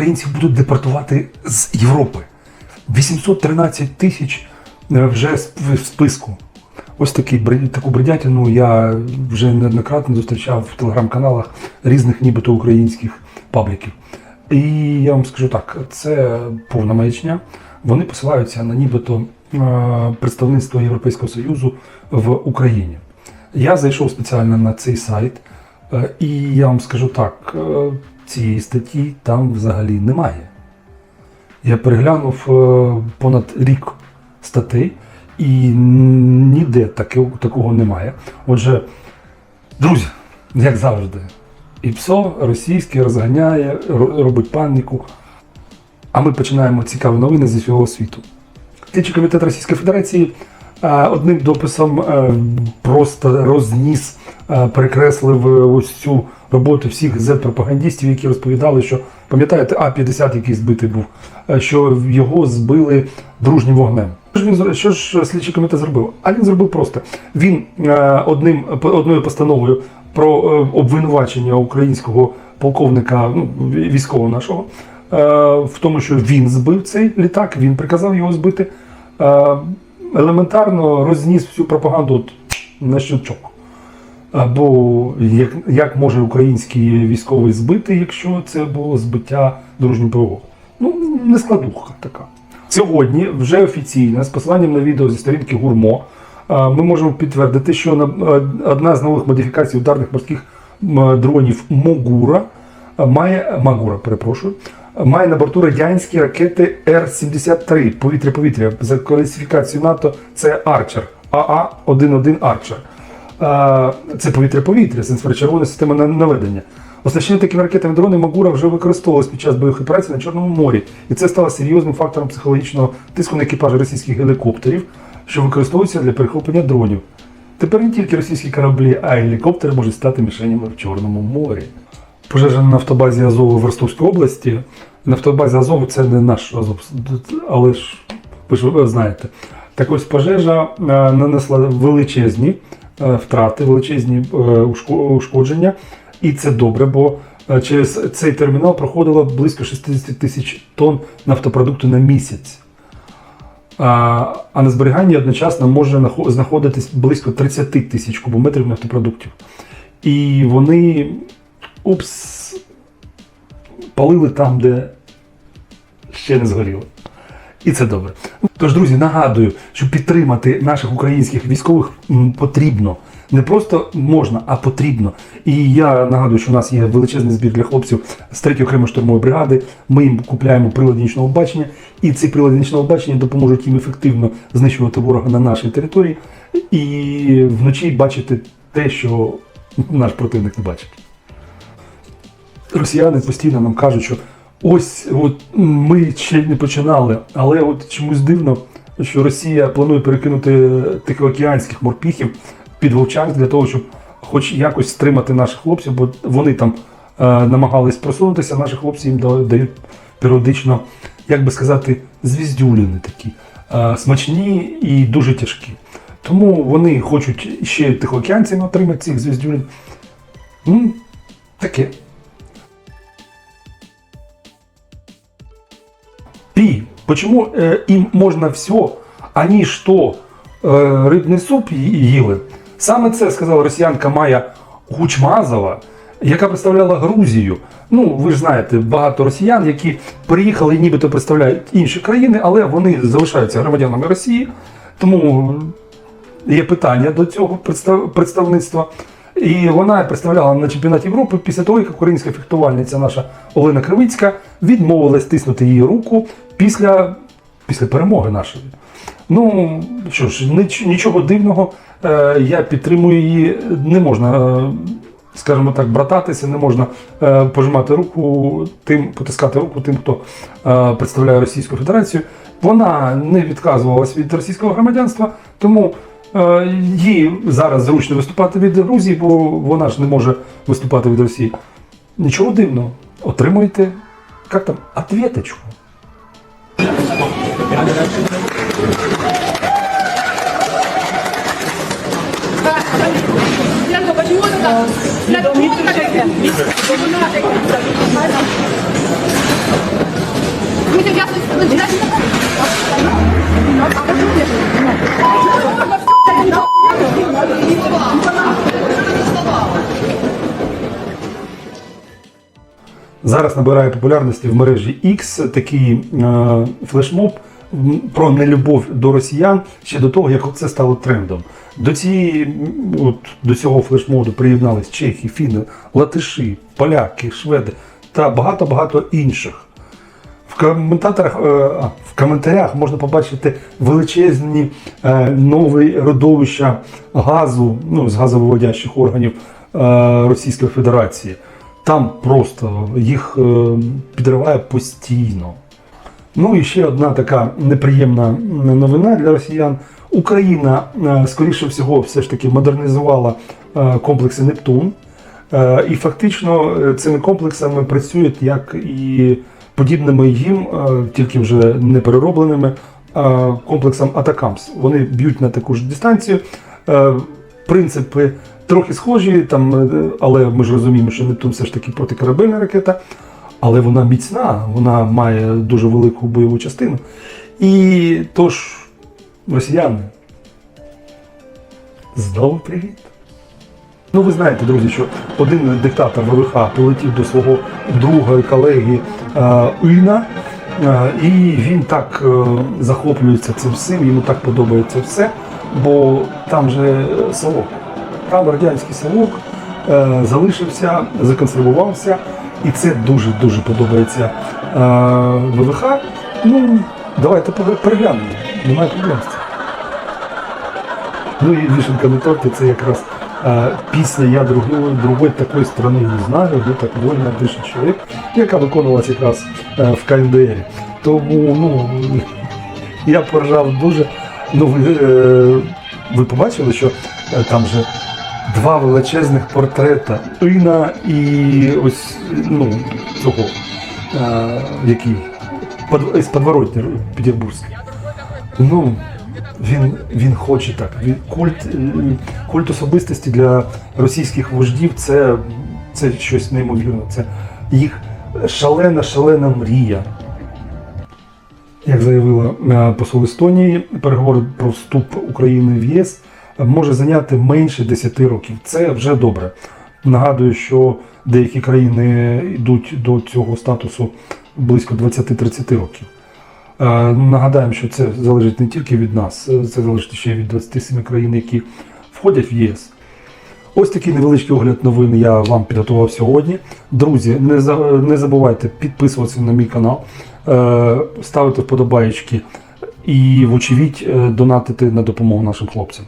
українців будуть депортувати з Європи. 813 тисяч е, вже в списку. Ось такий, таку бредятину я вже неоднократно зустрічав в телеграм-каналах різних нібито українських пабліків. І я вам скажу так, це повна маячня. Вони посилаються на нібито е, представництво Європейського Союзу в Україні. Я зайшов спеціально на цей сайт, е, і я вам скажу так: цієї статті там взагалі немає. Я переглянув е, понад рік статей, і ніде такого немає. Отже, друзі, як завжди, і ПСО російське розганяє, робить паніку. А ми починаємо цікаві новини зі всього світу. Слідчий комітет Російської Федерації одним дописом е, просто розніс, е, перекреслив е, ось цю роботу всіх Z-пропагандистів, які розповідали, що пам'ятаєте, А-50, який збитий був, е, що його збили дружнім вогнем. Що ж він що ж слідчий комітет зробив? А він зробив просто. Він е, одним одною постановою про е, обвинувачення українського полковника, ну, військового нашого, е, в тому, що він збив цей літак, він приказав його збити. Елементарно розніс всю пропаганду на щелчок. Або як, як може український військовий збити, якщо це було збиття дружнім ПВО? Ну, не складуха така. Сьогодні вже офіційно, з посиланням на відео зі сторінки Гурмо, е, ми можемо підтвердити, що е, одна з нових модифікацій ударних морських дронів Могура е, має Магура, перепрошую, має на борту радянські ракети Р-73 повітря-повітря за класифікацією НАТО. Це Арчер, АА-11 Арчер. Це повітря-повітря, це інфрачервона система на- наведення. Оснащені такими ракетами дрони Магура вже використовувалися під час бойових операцій на Чорному морі, і це стало серйозним фактором психологічного тиску на екіпажі російських гелікоптерів, що використовуються для перехоплення дронів. Тепер не тільки російські кораблі, а й гелікоптери можуть стати мішенями в Чорному морі. Пожежа на нафтобазі Азову в Ростовській області. Нафтобаза Азову це не наш Азов, але ж ви ж знаєте. Так ось пожежа е, нанесла величезні е, втрати, величезні е, ушкодження. І це добре, бо через цей термінал проходило близько 60 тисяч тонн нафтопродукту на місяць. А, на зберіганні одночасно може нахо- знаходитись близько 30 тисяч кубометрів нафтопродуктів. І вони упс, палили там, де ще не згоріло. І це добре. Тож, друзі, нагадую, що підтримати наших українських військових потрібно. Не просто можна, а потрібно. І я нагадую, що у нас є величезний збір для хлопців з 3 окремої штурмової бригади. Ми їм купляємо прилади нічного бачення, і ці прилади нічного бачення допоможуть їм ефективно знищувати ворога на нашій території і вночі бачити те, що наш противник не бачить росіяни постійно нам кажуть, що ось от ми ще не починали, але от чомусь дивно, що Росія планує перекинути тихоокеанських морпіхів під Вовчанськ для того, щоб хоч якось стримати наших хлопців, бо вони там е, намагались просунутися, наші хлопці їм дають періодично, як би сказати, звіздюліни такі, е, смачні і дуже тяжкі. Тому вони хочуть ще тихоокеанцями отримати цих звіздюлін. Ну, таке. Почему э, им можно все, ані то е, рибний суп їли? Саме це сказала росіянка Майя Гучмазова, яка представляла Грузію. Ну, ви ж знаєте, багато росіян, які приїхали нібито представляють інші країни, але вони залишаються громадянами Росії. Тому є питання до цього представництва. І вона представляла на чемпіонаті Європи після того, як українська фехтувальниця наша Олена Кривицька відмовилась тиснути її руку після, після перемоги нашої. Ну що ж, нічого дивного, е, я підтримую її. Не можна, е, скажімо так, брататися, не можна е, пожимати руку тим, потискати руку тим, хто представляє Російську Федерацію. Вона не відказувалась від російського громадянства, тому їй зараз зручно виступати від Грузії, бо вона ж не може виступати від Росії. Нічого дивного. Отримуєте як там, ответочку. Зараз набирає популярності в мережі X такий е, флешмоб про нелюбов до росіян ще до того, як це стало трендом. До цієї от, до цього флешмобу приєднались чехи, фіни, латиші, поляки, шведи та багато-багато інших. В коментаторах, е, в коментарях можна побачити величезні е, нові родовища газу, ну, з газовиводящих органів е, Російської Федерації. Там просто їх підриває постійно. Ну і ще одна така неприємна новина для росіян. Україна, е, скоріше всього, все ж таки модернізувала е, комплекси Нептун. Е, І фактично цими комплексами працюють як і подібними їм, тільки вже не переробленими комплексам Атакамс. Вони б'ють на таку ж дистанцію. Принципи трохи схожі, там, але ми ж розуміємо, що Нептун все ж таки протикорабельна ракета, але вона міцна, вона має дуже велику бойову частину. І тож, росіяни, знову привіт. Ну, ви знаєте, друзі, що один диктатор ВВХ полетів до свого друга і колеги е, Іна, е, і він так е, захоплюється цим всім, йому так подобається все, бо там же совок. Там радянський совок е, залишився, законсервувався, і це дуже-дуже подобається е, ВВХ. Ну, давайте переглянемо, немає проблем з цим. Ну і вишенка на торті це якраз е, пісня Я другої, другої такої сторони не знаю, де так вольно пише чоловік, яка виконувалася якраз е, в КНДР. Тому ну, я поржав дуже. Ну, ви, ви побачили, що там же два величезних портрета Іна і ось ну, цього, е, який із подворотні Петербурзький. Ну, він, він хоче так. Культ, е, культ особистості для російських вождів це, це щось неймовірне. Це їх шалена, шалена мрія. Як заявила е, посол Естонії, переговори про вступ України в ЄС може зайняти менше 10 років. Це вже добре. Нагадую, що деякі країни йдуть до цього статусу близько 20-30 років. Е, Нагадаємо, що це залежить не тільки від нас, е, це залежить ще й від 27 країн, які входять в ЄС. Ось такий невеличкий огляд новин я вам підготував сьогодні. Друзі, не, забувайте підписуватися на мій канал, е, ставити вподобаєчки і, вочевидь, донатити на допомогу нашим хлопцям.